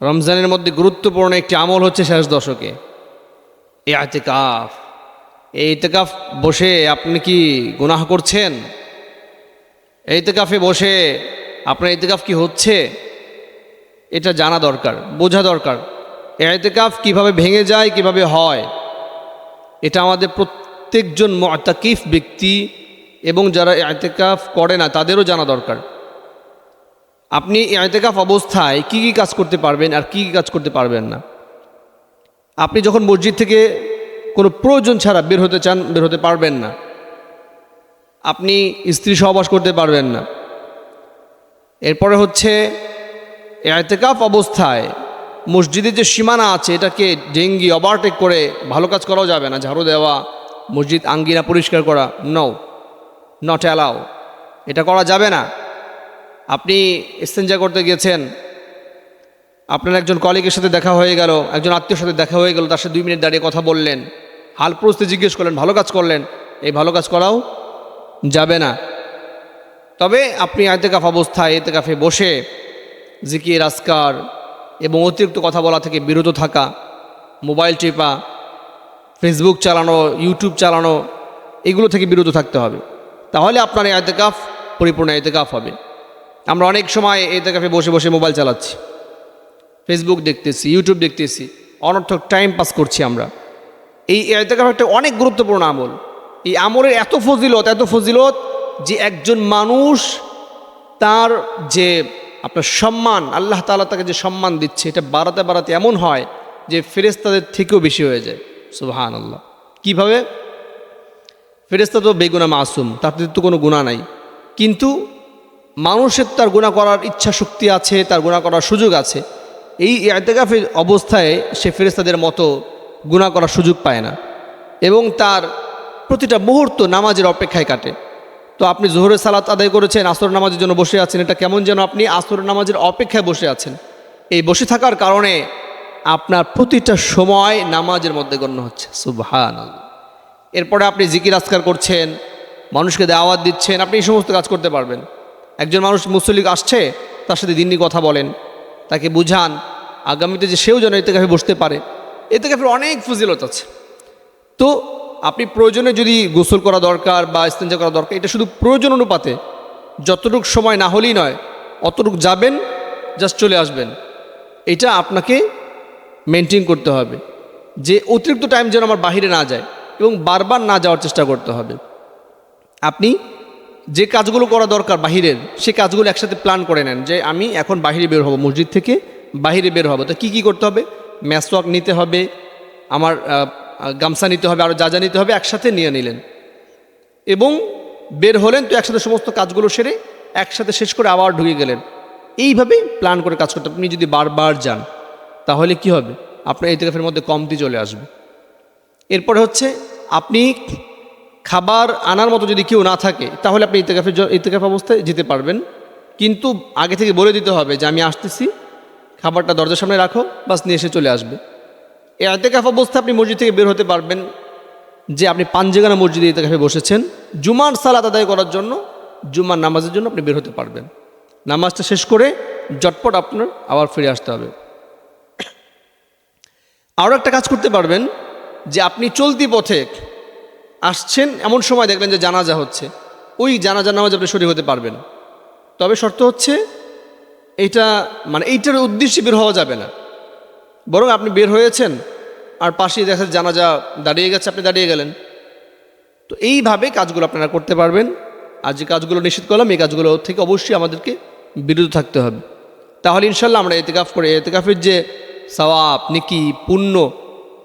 রমজানের মধ্যে গুরুত্বপূর্ণ একটি আমল হচ্ছে শেষ দশকে। এই আতেকাফ এই ইতেকাফ বসে আপনি কি গুনাহ করছেন? এই ইতেকাফে বসে আপনার ইতেকাফ কি হচ্ছে? এটা জানা দরকার, বোঝা দরকার। এই ইতেকাফ কীভাবে ভেঙে যায়, কীভাবে হয়? এটা আমাদের প্রত্যেকজন মতাকিফ ব্যক্তি এবং যারা এতেকাফ করে না, তাদেরও জানা দরকার। আপনি এতেকাফ অবস্থায় কি কি কাজ করতে পারবেন আর কি কি কাজ করতে পারবেন না? আপনি যখন মসজিদ থেকে কোনো প্রয়োজন ছাড়া বের হতে চান, বের হতে পারবেন না। আপনি স্ত্রী সহবাস করতে পারবেন না। এরপরে হচ্ছে এতেকাফ অবস্থায় মসজিদের যে সীমানা আছে, এটাকে ডেঙ্গি, ওভারটেক করে ভালো কাজ করাও যাবে না। ঝাড়ু দেওয়া, মসজিদ আঙ্গিনা পরিষ্কার করা নো নট অ্যালাও এটা করা যাবে না। আপনি এক্সচেঞ্জা করতে গিয়েছেন, আপনার একজন কলিগের সাথে দেখা হয়ে গেল, একজন আত্মীয়র সাথে দেখা হয়ে গেল, তার সাথে দুই মিনিট দাঁড়িয়ে কথা বললেন, হাল প্রস্তে জিজ্ঞেস করলেন, ভালো কাজ করলেন? এই ভালো কাজ করাও যাবে না। তবে আপনি আয়তেকাফ অবস্থায়, এতেকাফে বসে জিকির আসকার এবং অতিরিক্ত কথা বলা থেকে বিরত থাকা, মোবাইল টিপা, ফেসবুক চালানো, ইউটিউব চালানো, এগুলো থেকে বিরত থাকতে হবে। তাহলে আপনার এই এতেকাফ পরিপূর্ণ এতেকাফ হবে। আমরা অনেক সময় এতেকাফে বসে বসে মোবাইল চালাচ্ছি। ফেসবুক দেখতেছি ইউটিউব দেখতেছি। অনর্থক টাইম পাস করছি আমরা। এই এতেকাফ একটা অনেক গুরুত্বপূর্ণ আমল। এই আমলের এত ফজিলত এত ফজিলত যে একজন মানুষ তার যে আপনার সম্মান, আল্লাহ তাআলা তাকে যে সম্মান দিচ্ছে, এটা বাড়াতে বাড়াতে এমন হয় যে ফেরেস্তাদের থেকেও বেশি হয়ে যায়। সুবাহান আল্লাহ কীভাবে? ফেরেস্তা তো বেগুনা মাসুম তাদের তো কোনো গুণা নাই। কিন্তু মানুষের তার গুণা করার ইচ্ছা শক্তি আছে, তার গুণা করার সুযোগ আছে। এই এতেকাফের অবস্থায় সে ফেরেস্তাদের মতো গুণা করার সুযোগ পায় না এবং তার প্রতিটা মুহূর্ত নামাজের অপেক্ষায় কাটে। তো আপনি জোহরের সালাত আদায় করেছেন আসর নামাজের জন্য বসে আছেন, এটা কেমন যেন আপনি আসর নামাজের অপেক্ষায় বসে আছেন? এই বসে থাকার কারণে আপনার প্রতিটা সময় নামাজের মধ্যে গণ্য হচ্ছে। সুবহান এরপরে আপনি জিকির আজকার করছেন, মানুষকে দাওয়াত দিচ্ছেন, আপনি এই সমস্ত কাজ করতে পারবেন। একজন মানুষ মুসলিক আসছে, তার সাথে দিনই কথা বলেন। তাকে বুঝান, আগামীতে যে সেও যেন এতে কাফে বসতে পারে। এতে কাফের অনেক ফজিলত আছে। তো আপনি প্রয়োজনে যদি গোসল করা দরকার বা ইস্তেঞ্জা করা দরকার, এটা শুধু প্রয়োজন অনুপাতে, যতটুক সময় না হলেই নয়, অতটুক যাবেন, জাস্ট চলে আসবেন। এটা আপনাকে মেনটেন করতে হবে। যে অতিরিক্ত টাইম যেন আমার বাহিরে না যায় এবং বারবার না যাওয়ার চেষ্টা করতে হবে। আপনি যে কাজগুলো করা দরকার বাহিরের, সে কাজগুলো একসাথে প্ল্যান করে নেন যে আমি এখন বাহিরে বের হব, মসজিদ থেকে বাহিরে বের হব। তো কী কী করতে হবে? ম্যাসওয়াক নিতে হবে, আমার গামছা নিতে হবে আরও যা যা নিতে হবে একসাথে নিয়ে নিলেন। এবং বের হলেন তো একসাথে সমস্ত কাজগুলো সেরে একসাথে শেষ করে আবার ঢুকে গেলেন। এইভাবে প্ল্যান করে কাজ করতে। আপনি যদি বারবার যান, তাহলে কি হবে? আপনার এই ইতিকাফের মধ্যে কমতি চলে আসবে। এরপরে হচ্ছে, আপনি খাবার আনার মতো যদি কেউ না থাকে, তাহলে আপনি ইতেকাফের ইতেকাফ অবস্থায় যেতে পারবেন। কিন্তু আগে থেকে বলে দিতে হবে যে, আমি আসতেছি, খাবারটা দরজার সামনে রাখো, বাস নিয়ে এসে চলে আসবে। এই এতেকাফ অবস্থায় আপনি মসজিদ থেকে বের হতে পারবেন যে, আপনি পাঞ্জেগানা মসজিদে ইতেকাফে বসেছেন। জুমার সালাত আদায় করার জন্য, জুমার নামাজের জন্য আপনি বের হতে পারবেন। নামাজটা শেষ করে জটপট আপনার আবার ফিরে আসতে হবে। আরও একটা কাজ করতে পারবেন যে, আপনি চলতি পথে আসছেন, এমন সময় দেখলেন যে জানাজা হচ্ছে। ওই জানাজা নামাজ আপনি শরীর হতে পারবেন তবে শর্ত হচ্ছে, এইটা মানে এইটার উদ্দেশ্যে বের হওয়া যাবে না। বরং আপনি বের হয়েছেন, আর পাশেই দেখা জানাজা দাঁড়িয়ে গেছে, আপনি দাঁড়িয়ে গেলেন। তো এইভাবে কাজগুলো আপনারা করতে পারবেন। আর যে কাজগুলো নিশ্চিত করলাম, এই কাজগুলো থেকে অবশ্যই আমাদেরকে বিরত থাকতে হবে। তাহলে ইনশাল্লাহ আমরা এতেকাফ করে, এতেকাফের যে সওয়াব, নিকি, পুণ্য,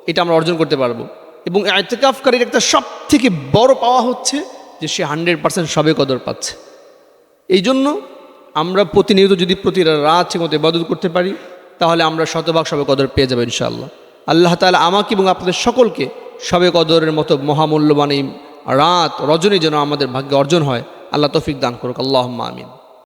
এটা আমরা অর্জন করতে পারব। এবং এতেকাফকারীর একটা সব থেকে বড় পাওয়া হচ্ছে যে সে হান্ড্রেড পার্সেন্ট সবে কদর পাচ্ছে। এই জন্য আমরা প্রতিনিয়ত যদি প্রতি রাত ঠিক মতো ইবাদত করতে পারি, তাহলে আমরা শতভাগ সবে কদর পেয়ে যাব ইনশাআল্লাহ। আল্লাহ তাআলা আমাকে এবং আপনাদের সকলকে সবে কদরের মতো মহামূল্যবান এই রাত রজনী যেন আমাদের ভাগ্যে অর্জন হয়, আল্লাহ তফিক দান করুক। আল্লাহ আমিন।